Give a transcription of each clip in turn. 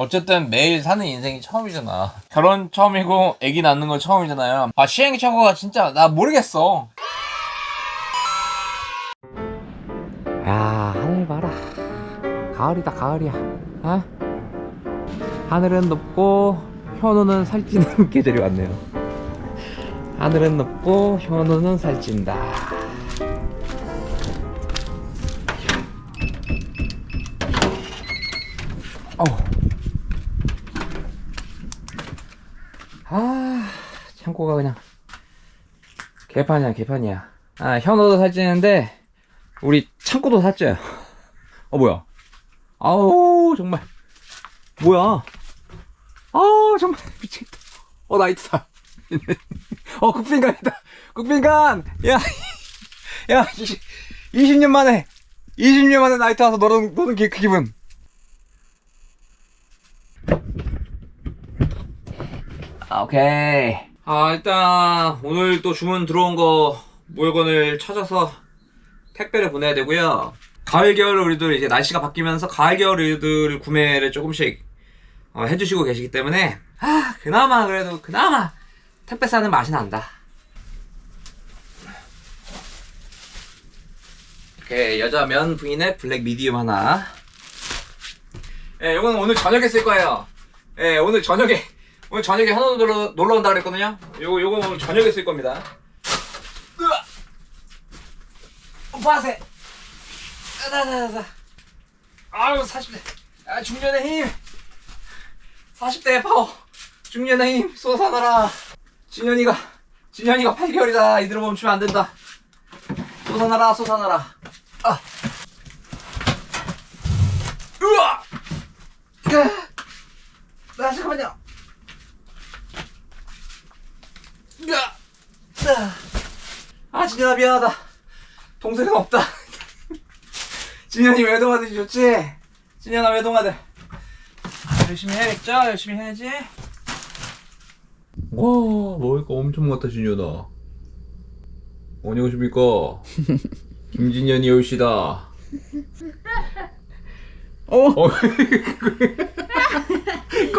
어쨌든 매일 사는 인생이 처음이잖아. 결혼 처음이고 아기 낳는 건 처음이잖아요. 아 시행착오가 진짜 나 모르겠어. 야 하늘 봐라 가을이다 가을이야 아? 하늘은 높고 현우는 살찌는 계절이 왔네요 하늘은 높고 현우는 살찐다 창고가 그냥 개판이야 개판이야 아 현우도 살찌는데 우리 창고도 샀죠? 어 뭐야? 아우 정말 뭐야? 아우 정말 미치겠다. 어 나이트다. 어 국빈관이다. 국빈관. 야, 야 20, 20년 만에 20년 만에 나이트 와서 노는 기, 그 기분. 아, 오케이. 아 일단 오늘 또 주문 들어온 거 물건을 찾아서 택배를 보내야 되고요. 가을 겨울 의류들 이제 날씨가 바뀌면서 가을 겨울 의류들 구매를 조금씩 어, 해주시고 계시기 때문에 아 그나마 그래도 그나마 택배 싸는 맛이 난다. 이렇게 여자 면 부인의 블랙 미디움 하나. 예, 이거는 오늘 저녁에 쓸 거예요. 예, 오늘 저녁에 오늘 저녁에 현우 놀러 놀러 온다 그랬거든요. 요거 요거 오늘 저녁에 쓸 겁니다. 으아! 빠세. 나나나나. 아유 40대. 아 중년의 힘. 40대의 파워. 중년의 힘 쏟아나라. 진현이가 진현이가 8개월이다. 이대로 멈추면 안 된다. 쏟아나라 쏟아나라. 아. 으아. 나 잠깐만요. 으아. 으 아. 아 진현아 미안하다. 동생은 없다. 진현이 외동아들이 좋지? 진현아 외동아들. 아, 열심히 해야겠죠? 열심히 해야지. 와, 먹을 거 엄청 많다, 진현아. 안녕하십니까. 김진현이 올시다. 어?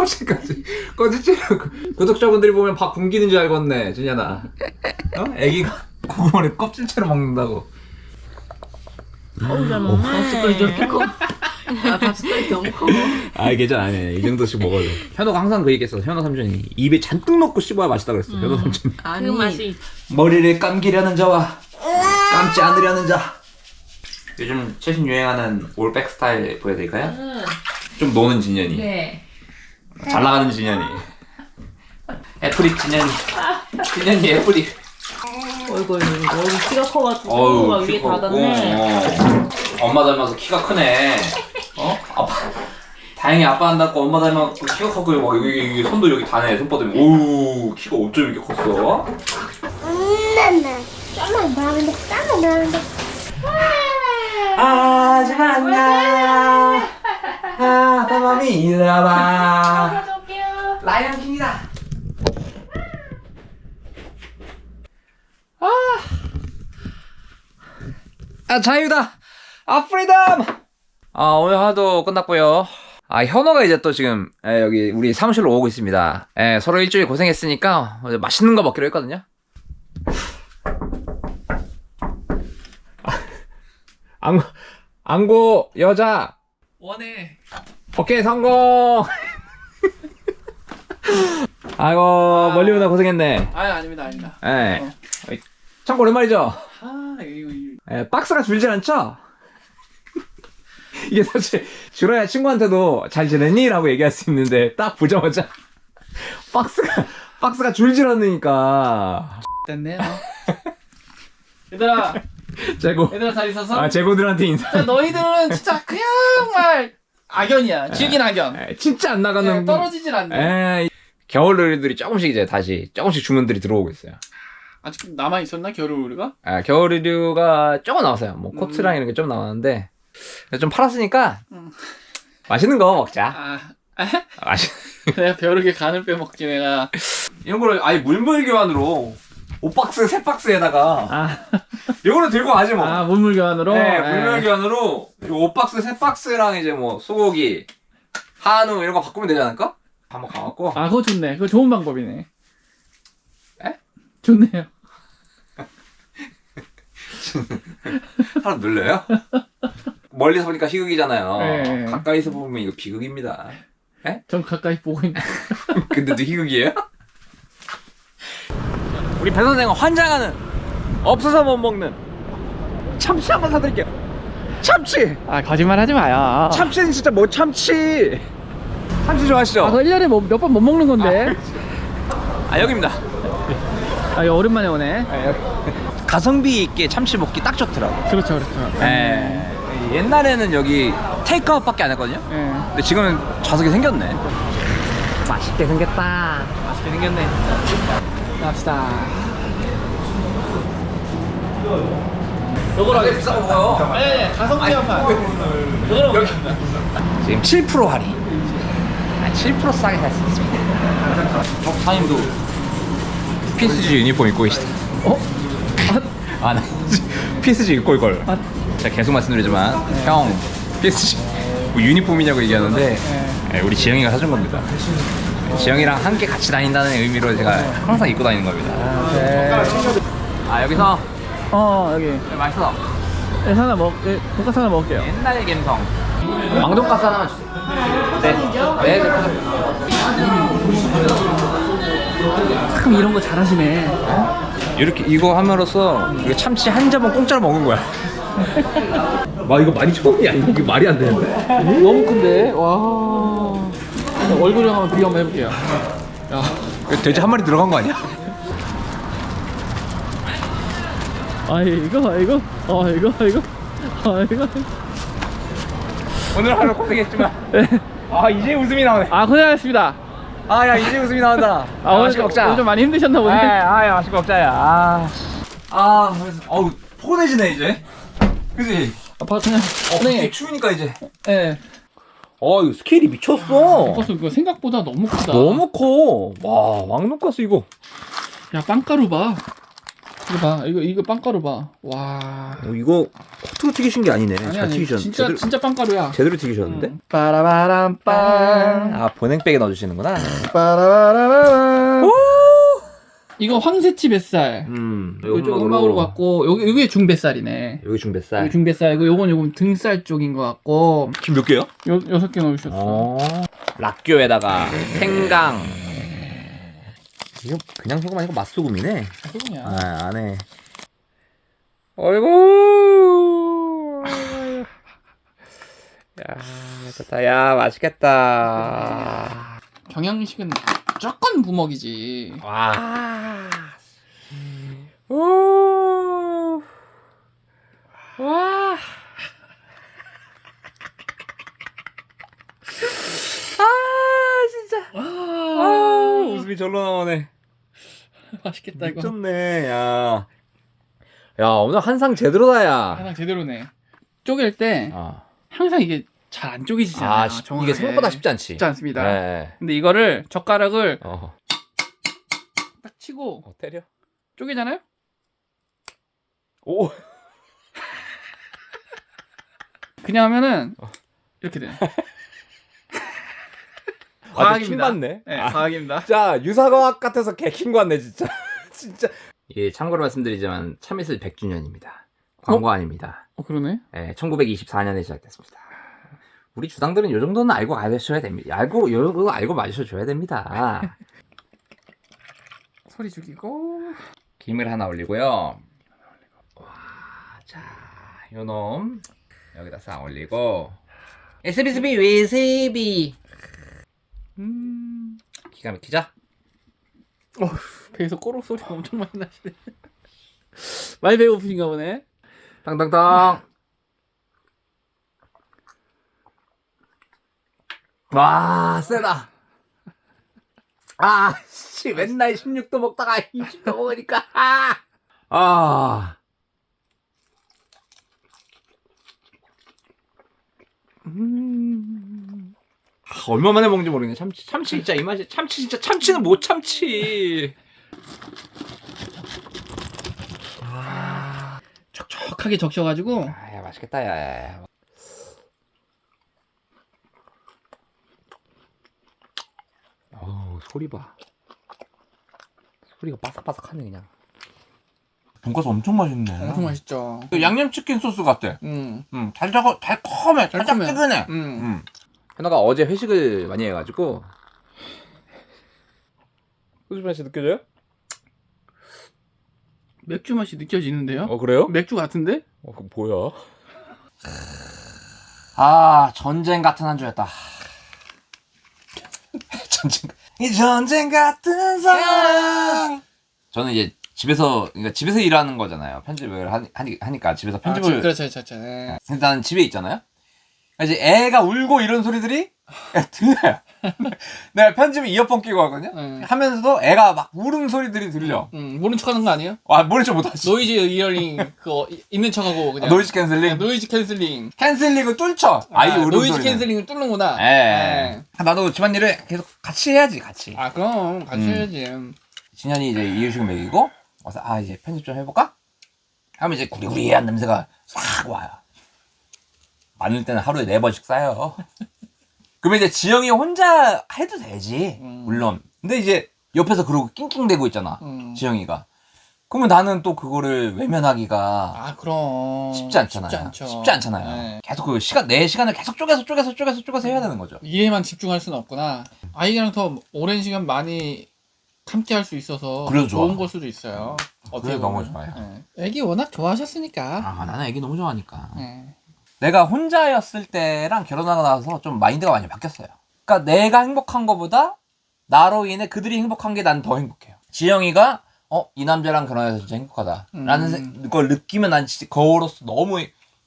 껍질까지. 껍질째로 구독자분들이 보면 밥 굶기는 줄 알겠네, 진현아. 어? 애기가 고구마를 껍질째로 먹는다고. 어우 잘 먹네. 밥숟가락이 저렇게 커. 아, 밥숟가락이 너무 커. 아 괜찮아 아니 이 정도씩 먹어도 현호가 항상 그 얘기했어 현호 삼촌이 입에 잔뜩 넣고 씹어야 맛있다 그랬어 현호 삼촌이 아니, 그 맛이 머리를 감기려는 자와 감지 않으려는 자. 요즘 최신 유행하는 올백 스타일 보여드릴까요? 좀 노는 진현이. 네. 잘 나가는 진현이. 애플이 진현이. 진현이 애플이. 어이구, 어이구, 어이구, 키가 커가지고 어우, 막 위에 키 컸고, 닿았네. 어. 엄마 닮아서 키가 크네. 어? 아빠. 다행히 아빠 안 닮고 엄마 닮아서 키가 컸고 막 여기, 여기 손도 여기 다네 손바닥이. 오우 키가 어쩜 이렇게 컸어? 엄마, 땀을 나는데, 땀을 나는데. 하지마 안녕. 아, 빠마미 이라봐. 라이언 킹이다. 아, 아 자유다. 아 프리덤. 아 오늘 하도 끝났고요. 아 현호가 이제 또 지금 에, 여기 우리 사무실로 오고 있습니다. 에, 서로 일주일 고생했으니까 이제 맛있는 거 먹기로 했거든요. 안, 안고 여자 원해. 오케이 성공 아이고 멀리 오다 고생했네 아, 아닙니다, 아닙니다. 예참 오랜만이죠 아, 이거, 이거. 예, 박스가 줄질 않죠 이게 사실 줄어야 친구한테도 잘 지냈니? 라고 얘기할 수 있는데 딱 보자마자 박스가 박스가 줄질 않으니까 됐네, 어. 얘들아, 재고 얘들아 잘 있었어? 아 재고들한테 인사 진짜 너희들은 진짜 그냥 말 악연이야. 질긴 악연. 예, 진짜 안 나가는 그냥 떨어지질 않네. 에 겨울 의류들이 조금씩 이제 다시 조금씩 주문들이 들어오고 있어요. 아직 남아 있었나 겨울 우리가? 아, 겨울 의류가 조금 나왔어요. 뭐 코트랑 이런 게 좀 나왔는데 좀 팔았으니까 음. 맛있는 거 먹자. 아, 아, 아, 맛있. 내가 벼룩에 간을 빼먹지 내가. 이런 거를 아예 물물 교환으로 5박스, 3박스에다가 아, 이거는 들고 가지 뭐. 아 물물 교환으로. 네, 예. 물물 교환으로 5박스, 3박스랑 이제 뭐 소고기, 한우 이런 거 바꾸면 되지 않을까? 한번 가갖고 아 그거 좋네. 그거 좋은 방법이네. 에? 좋네요. 사람 놀려요? 멀리서 보니까 희극이잖아요. 네. 가까이서 보면 이거 비극입니다. 전 가까이 보고 있는. 근데도 희극이에요? 우리 배 선생은 환장하는 없어서 못 먹는 참치 한번 사드릴게요. 참치! 아 거짓말 하지 마요. 참치는 진짜 뭐 참치! 참치 좋아하시죠? 아, 그 1년에 몇번 못 먹는 건데. 아 여기입니다. 아, 이거 오랜만에 오네. 가성비 있게 참치 먹기 딱 좋더라고. 그렇죠, 그렇죠. 예. 옛날에는 여기 테이크아웃밖에 안 했거든요. 예. 근데 지금은 좌석이 생겼네. 맛있게 생겼다. 맛있게 생겼네. 갑시다. 요거랑 되게 비싼 거 먹어요. 네, 가성비 한판. 지금 7% 할인. 아, 7% 싸게 살 수 있습니다. 사장님도 PSG 유니폼 입고 계시다. 어? 아, 나 PSG 입고 이걸. 아. 제가 계속 말씀드리지만 형 PSG 뭐 유니폼이냐고 얘기하는데 예, 우리 지영이가 사준 겁니다. 지영이랑 함께 같이 다닌다는 의미로 제가 항상 입고 다니는 겁니다. 네. 아 여기서 어, 여기. 네, 맛있어. 네, 하나 먹, 네, 돈까스 하나 먹을게요. 옛날 감성. 왕돈가스 하나만 주세요. 네. 네. 네. 참 이런 거 잘하시네. 이렇게 이거 함으로써 이거 참치 한 점은 공짜로 먹은 거야. 와 이거 많이 처음이 아니고 이게 말이 안 되는데. 너무 큰데? 와. 얼굴이랑 한번 비교 한번 해볼게요. 야. 돼지 한 마리 들어간 거 아니야? 아, 이거, 이거, 아, 이거, 이거, 아, 이거. 오늘 하루 고생했지만. 아 이제 웃음이 나오네. 아, 고생하셨습니다. 아 야 이제 웃음이 나온다. 아, 오늘, 맛있게 먹자. 오늘 좀 많이 힘드셨나 보네. 아야 맛있게 먹자야. 아. 아 그래서 어우 포근해지네 이제. 그지? 아빠 그냥, 어 네. 갑자기 추우니까 이제. 예. 어 이거 스케일이 미쳤어. 돈가스 이거 생각보다 너무 크다. 너무 커. 와 왕돈가스 이거. 야, 빵가루 봐. 이거 봐. 이거, 이거 빵가루 봐. 와. 어, 이거 코트로 튀기신 게 아니네. 아니, 잘 아니, 튀기셨. 진짜, 제대로, 진짜 빵가루야. 제대로 튀기셨는데. 음. 빠라바람 빵. 아 보냉백에 넣어 주시는구나. 이거 황새치 뱃살. 음. 이쪽 음악으로 갖고, 여기, 여기 중뱃살이네. 여기 중뱃살. 여기 중뱃살이고, 요건 요건 등살 쪽인 것 같고, 지금 몇 개요? 여, 여섯 개 넣으셨어. 어. 락교에다가 생강. 이거 그냥 소금 아니고 맛소금이네. 소금이야. 아 안에. 어이구. 야, 좋다. 야, 맛있겠다. 경양식은 무조건 부먹이지. 와. 오. 와. 아, 진짜. 아, 웃음이 절로 나오네. 맛있겠다, 이거. 미쳤네, 야. 야, 오늘 한상 제대로다, 야. 하나 제대로네. 쪼갤 때 아, 항상 이게 잘 안 쪼개지잖아요. 아 쉽- 이게 생각보다 쉽지 않지. 쉽지 않습니다. 네. 근데 이거를 젓가락을 어, 딱 치고 어, 때려. 쪼개잖아요? 오. 그냥 하면은 어. 이렇게 돼. 아, 과학입니다. 킹받네. 네, 아, 과학입니다. 진짜 유사과학 같아서 개킹 같네 진짜. 진짜. 예, 참고로 말씀드리자면 참이슬 100주년입니다. 광고 아닙니다. 어 그러네. 예, 1924년에 시작됐습니다. 우리 주당들은 요 정도는 알고 가셔야 됩니다. 알고 요 정도 알고 마셔줘야 됩니다. 소리 죽이고 김을 하나 올리고요. 와, 자, 요놈 여기다 싹 올리고 SBSB 위스비 음 기가 막히죠? 배에서 꼬록 소리가 엄청 많이 나시네. 많이 배고프신가 보네. 땅땅땅. 와, 세다. 아, 씨, 맨날 16도 먹다가 20도 먹으니까, 아! 아. 음. 아, 얼마 만에 먹는지 모르겠네. 참치, 참치 진짜 이 맛이, 참치 진짜, 참치는 못 참치. 촉촉하게 적셔가지고 아, 야, 맛있겠다, 야, 야, 야. 소리 봐. 소리가 바삭바삭하네 그냥. 돈가스 엄청 맛있네. 엄청 맛있죠. 그 양념치킨 소스 같아. 음. 음, 달달하, 달콤해, 달콤해. 달짝지근해. 음. 음. 현아가 어제 회식을 많이 해가지고 소주 맛이 느껴져요? 맥주 맛이 느껴지는데요? 어 그래요? 맥주 같은데? 어 그거 뭐야? 아, 전쟁 같은 한 주였다. 전쟁. 이 전쟁 같은 사랑. 저는 이제 집에서, 그러니까 집에서 일하는 거잖아요. 편집을 하니, 하니- 하니까 집에서 아, 편집을. 지- 그렇죠, 그렇죠. 네. 일단 집에 있잖아요. 이제 애가 울고 이런 소리들이. 내가 편집에 이어폰 끼고 하거든요. 네. 하면서도 애가 막 우는 소리들이 들려. 음, 모른 척 하는 거 아니에요? 와, 모른 척 못하지. 노이즈 이어링 그거 이- 있는 척하고 그냥 아, 노이즈 캔슬링. 노이즈 캔슬링. 캔슬링을 뚫쳐. 아이 아, 우는 노이즈 소리는. 캔슬링을 뚫는구나. 예. 네. 나도 집안일을 계속 같이 해야지, 같이. 아 그럼 같이 음. 해야지. 진현이 이제 이유식을 먹이고, 와서, 아, 이제 편집 좀 해볼까? 하면 이제 구리구리한 냄새가 싹 와요. 많을 때는 하루에 네 번씩 쌓여요. 그러면 이제 지영이 혼자 해도 되지. 음. 물론. 근데 이제 옆에서 그러고 낑낑대고 있잖아. 음. 지영이가. 그러면 나는 또 그거를 외면하기가 아 그럼 쉽지 않잖아요. 쉽지 않죠. 쉽지 않잖아요. 네. 계속 그 시간, 내 시간을 계속 쪼개서 쪼개서 쪼개서 쪼개서 해야 되는 거죠. 일에만 집중할 수는 없구나. 아이랑 더 오랜 시간 많이 함께 할 수 있어서 그래도 좋아. 좋은 걸 수도 있어요. 어떻게 그래도 너무. 좋아요. 네. 애기 워낙 좋아하셨으니까. 아, 나는 애기 너무 좋아하니까. 네. 내가 혼자였을 때랑 결혼하고 나서 좀 마인드가 많이 바뀌었어요. 그러니까 내가 행복한 것보다 나로 인해 그들이 행복한 게 난 더 행복해요. 지영이가 어, 이 남자랑 결혼해서 진짜 행복하다. 라는 음. 세- 걸 느끼면 난 진짜 거로서 너무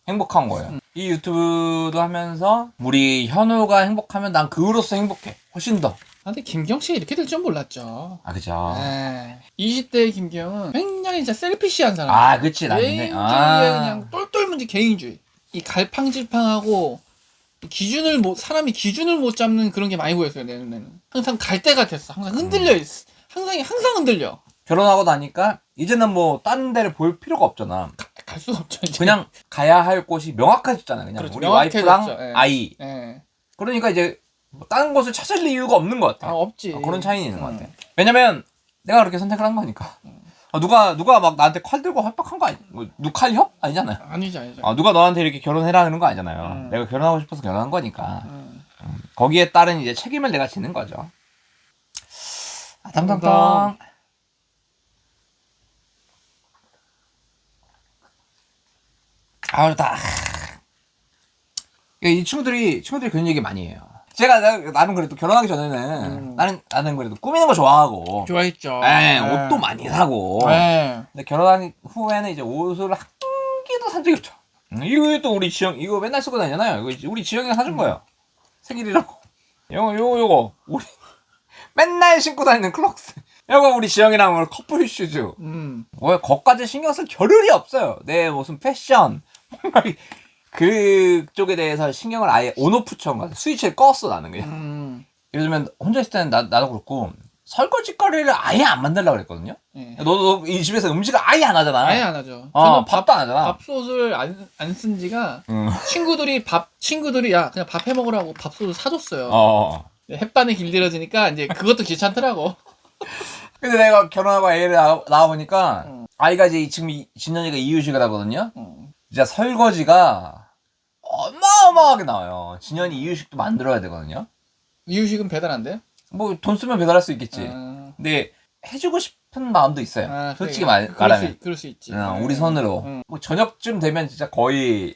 행복한 거예요. 음. 이 유튜브도 하면서 우리 현우가 행복하면 난 그로서 행복해. 훨씬 더. 아, 근데 김경 씨가 이렇게 될 줄 몰랐죠. 아, 그죠. 네. 20대의 김경은 굉장히 진짜 셀피시한 사람. 아, 그치. 나 있네. 개인주의에 아. 그냥 똘똘 뭉친 개인주의. 이 갈팡질팡하고 기준을 못 사람이 기준을 못 잡는 그런 게 많이 보였어요 내 눈에는. 항상 갈때 같았어. 항상 흔들려 음. 있어. 항상 항상 흔들려. 결혼하고 나니까 이제는 뭐 다른 데를 볼 필요가 없잖아. 갈 수가 없죠. 이제. 그냥 가야 할 곳이 명확해졌잖아. 그냥 그렇죠. 우리 명확해졌죠. 와이프랑 예. 아이. 예. 그러니까 이제 뭐 다른 곳을 찾을 이유가 없는 것 같아. 아 없지. 어, 그런 차이는 있는 것 음. 같아. 왜냐면 내가 그렇게 선택을 한 거니까. 아, 누가 누가 막 나한테 칼 들고 협박한 거 아니? 뭐 누칼협 아니잖아요. 아니죠, 아니죠. 아, 누가 너한테 이렇게 결혼해라는 거 아니잖아요. 음. 내가 결혼하고 싶어서 결혼한 거니까. 음. 거기에 따른 이제 책임을 내가 지는 거죠. 아, 탕탕탕. 탕탕탕. 아, 좋다. 이 친구들이 친구들이 그런 얘기 많이 해요. 제가 나, 나는 그래도 결혼하기 전에는 음. 나는 나는 그래도 꾸미는 거 좋아하고, 좋아했죠. 예, 네. 옷도 많이 사고. 네. 근데 결혼한 후에는 이제 옷을 한 개도 산 적이 없죠. 음, 이거 또 우리 지영 이거 맨날 쓰고 다니잖아요. 이거 이제 우리 지영이가 사준 거예요. 생일이라고. 요거 요거 요거 우리 맨날 신고 다니는 클럭스. 요거 우리 지영이랑 오늘 커플 슈즈. 음. 뭐 거까지 신경 쓸 겨를이 없어요. 내 무슨 패션 그쪽에 대해서 신경을 아예 온오프처럼 가서 스위치를 껐어 나는 그냥. 음. 예를 들면 혼자 있을 때는 나, 나도 그렇고 설거지 거리를 아예 안 만들려고 그랬거든요. 예. 너도 이 집에서 음식을 아예 안 하잖아. 아예 안 하죠. 어, 저는 밥도 안 하잖아. 밥솥을 안 안 쓴 지가 응. 친구들이 밥 친구들이 야 그냥 밥 해 먹으라고 밥솥을 사줬어요. 어. 햇반에 길들여지니까 이제 그것도 귀찮더라고. 근데 내가 결혼하고 애를 낳아, 낳아보니까 응. 아이가 이제 지금 이- 진현이가 이유식을 하거든요. 음. 진짜 설거지가 어마어마하게 나와요. 진현이 이유식도 만들어야 되거든요. 이유식은 배달 안 돼요? 뭐 돈 쓰면 배달할 수 있겠지. 아, 근데 해주고 싶은 마음도 있어요. 아, 솔직히 그래. 말, 그럴 말하면. 수, 그럴 수 있지. 어, 네. 우리 손으로. 응. 뭐 저녁쯤 되면 진짜 거의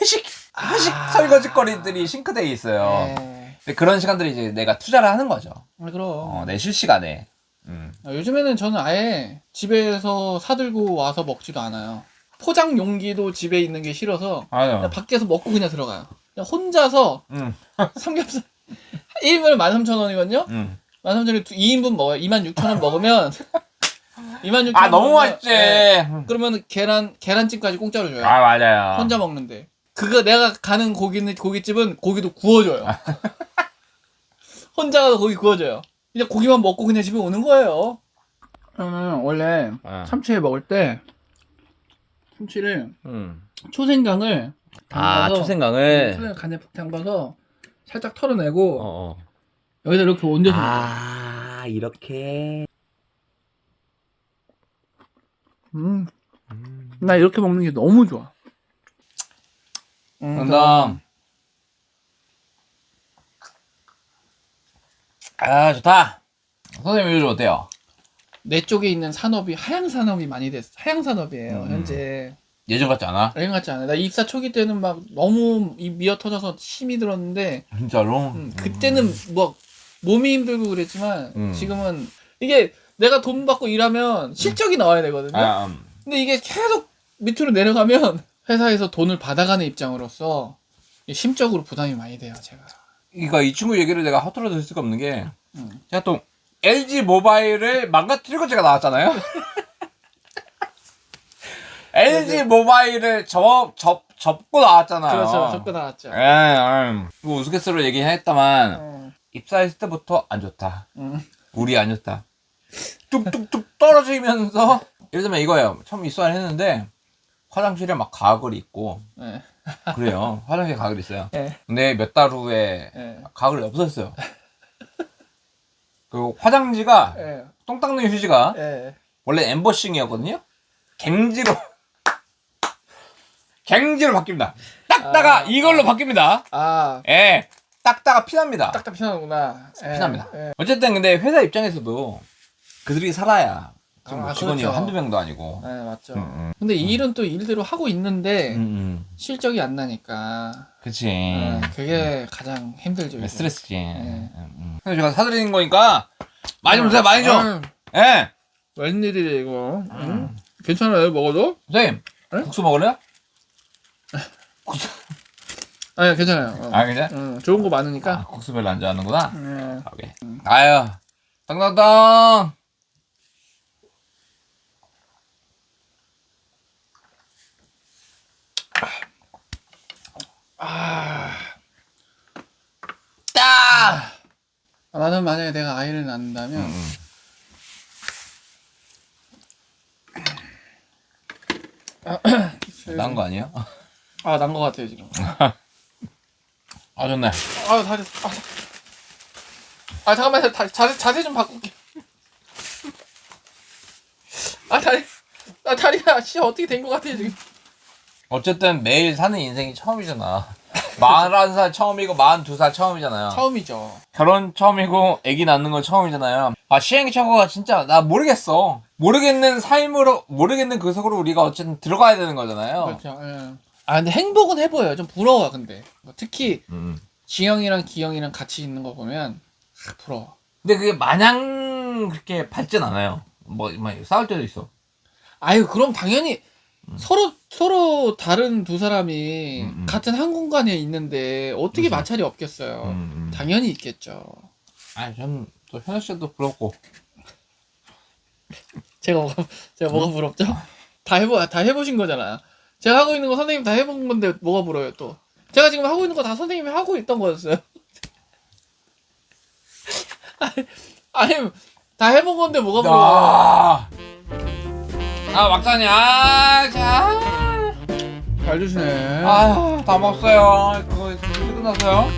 회식 회식 아. 설거지거리들이 싱크대에 있어요. 네. 근데 그런 시간들이 이제 내가 투자를 하는 거죠. 아, 그럼. 어, 내 실시간에. 음. 아, 요즘에는 저는 아예 집에서 사들고 와서 먹지도 않아요. 포장 용기도 집에 있는 게 싫어서. 그냥 밖에서 먹고 그냥 들어가요. 그냥 혼자서 음. 삼겹살 1인분에 13,000원이거든요? 음. 13,000원에 2인분 먹어요. 26,000원 먹으면 26,000원 아 너무 먹으면, 맛있지. 예. 그러면 계란 계란찜까지 공짜로 줘요. 아 맞아요. 혼자 먹는데. 그거 내가 가는 고기는 고깃집은 고기도 구워줘요. 혼자 가서 고기 구워줘요. 그냥 고기만 먹고 그냥 집에 오는 거예요. 저는 원래 어. 참치회 먹을 때 참치를 음. 초생강을 아 담가서- 초생강을 초생강 간에 푹 담가서 살짝 털어내고 어, 어. 여기다 이렇게 얹어서 아 이렇게 음. 나 이렇게 먹는 게 너무 좋아. 음, 감사합니다. 아 좋다 선생님 요즘 어때요? 내 쪽에 있는 산업이 하향 산업이 많이 됐어. 하향 산업이에요. 음. 현재 예전 같지 않아? 여행 같지 않아. 나 입사 초기 때는 막 너무 이 미어 터져서 힘이 들었는데 진짜로? 음, 그때는 뭐 몸이 힘들고 그랬지만 음. 지금은 이게 내가 돈 받고 일하면 실적이 나와야 되거든요. 아, 음. 근데 이게 계속 밑으로 내려가면 회사에서 돈을 받아가는 입장으로서 심적으로 부담이 많이 돼요. 제가. 그러니까 이 친구 얘기를 내가 허투루 들 수가 없는 게 음. 제가 또 LG 모바일을 망가뜨리고 제가 나왔잖아요. LG 모바일을 접, 접, 접고 나왔잖아요. 그렇죠. 접근 나왔죠. 예, 음. 뭐 우스갯소리로 얘기했다만 어, 입사했을 때부터 안 좋다. 음. 우리 안 좋다. 뚝뚝뚝 떨어지면서 예를 들면 이거예요. 처음 입사를 했는데 화장실에 막 가글이 있고 네. 그래요. 화장실에 가글이 있어요. 네. 근데 몇 달 후에 네. 가글이 없어졌어요. 그리고 화장지가 네. 똥 닦는 휴지가 네. 원래 엠버싱이었거든요. 갱지로 갱지로 바뀝니다. 닦다가 아, 이걸로 바뀝니다. 아, 예, 닦다가 피납니다. 딱딱 피나는구나. 예. 피납니다. 예. 어쨌든 근데 회사 입장에서도 그들이 살아야 지금 아, 직원이 그렇죠. 한두 명도 아니고. 네, 맞죠. 음, 음. 근데 이 일은 또 일대로 하고 있는데 음, 음. 실적이 안 나니까 그치. 예, 그게 가장 힘들죠. 요즘. 스트레스지. 네. 음, 음. 그래서 제가 사드리는 거니까 많이 좀 드세요, 많이 좀. 아유, 예. 웬일이래 이거. 응? 괜찮아요 먹어도? 선생님, 네? 국수 먹을래요? 아니 괜찮아요. 어. 아, 그냥? 응, 좋은 거 많으니까. 아, 국수 별로 안 좋아하는구나. 예. 오케이. 아유, 땅땅땅. 딱. 아, 나는 만약에 내가 아이를 낳는다면 음. 나은 거 아니에요? 아난 거 같아요 지금. 아 좋네. 아 다리. 아, 자- 아 잠깐만 다, 자세 자세 좀 바꿀게. 아 다리. 아 다리가 씨 어떻게 된 거 같아 지금. 어쨌든 매일 사는 인생이 처음이잖아. 41살 처음이고 42살 처음이잖아요. 처음이죠. 결혼 처음이고 아기 낳는 건 처음이잖아요. 아 시행착오가 진짜 나 모르겠어. 모르겠는 삶으로 모르겠는 그 속으로 우리가 어쨌든 들어가야 되는 거잖아요. 그렇죠. 예. 아 근데 행복은 해보여요. 좀 부러워 근데 뭐 특히 음. 지영이랑 기영이랑 같이 있는 거 보면 아, 부러워. 근데 그게 마냥 그렇게 밝진 않아요. 뭐, 뭐 싸울 때도 있어. 아유 그럼 당연히 서로 서로 다른 두 사람이 음, 음. 같은 한 공간에 있는데 어떻게 그렇죠. 마찰이 없겠어요. 음, 음. 당연히 있겠죠. 아, 전또 현우 씨도 부럽고. 제가 뭐가 제가 뭐가 부럽죠? 다 해보 다 해보신 거잖아요. 제가 하고 있는 거 선생님 다 해본 건데 뭐가 부러워요 또? 제가 지금 하고 있는 거 다 선생님이 하고 있던 거였어요. 아니, 아니 다 해본 건데 뭐가 부러워? 아, 아 막사님, 아, 자, 잘 주시네. 아, 다 먹었어요. 그거 끝났어요.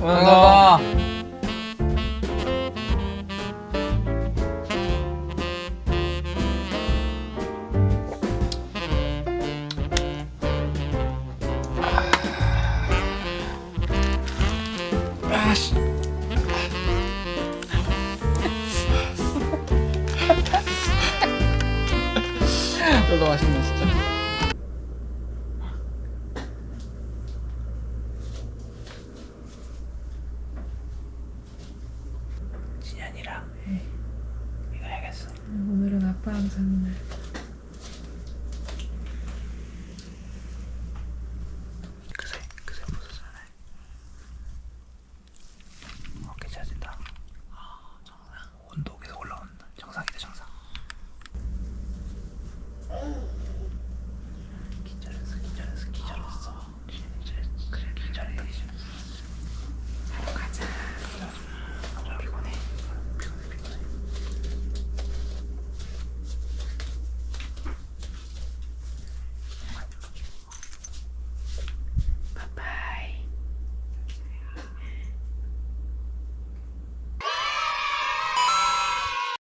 감사합니다.